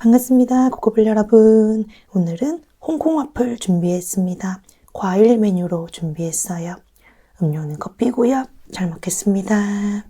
반갑습니다. 코코블 여러분. 오늘은 홍콩 와플 준비했습니다. 과일 메뉴로 준비했어요. 음료는 커피고요. 잘 먹겠습니다.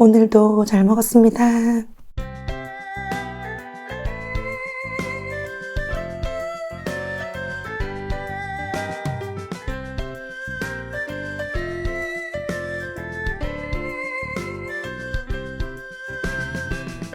오늘도 잘 먹었습니다.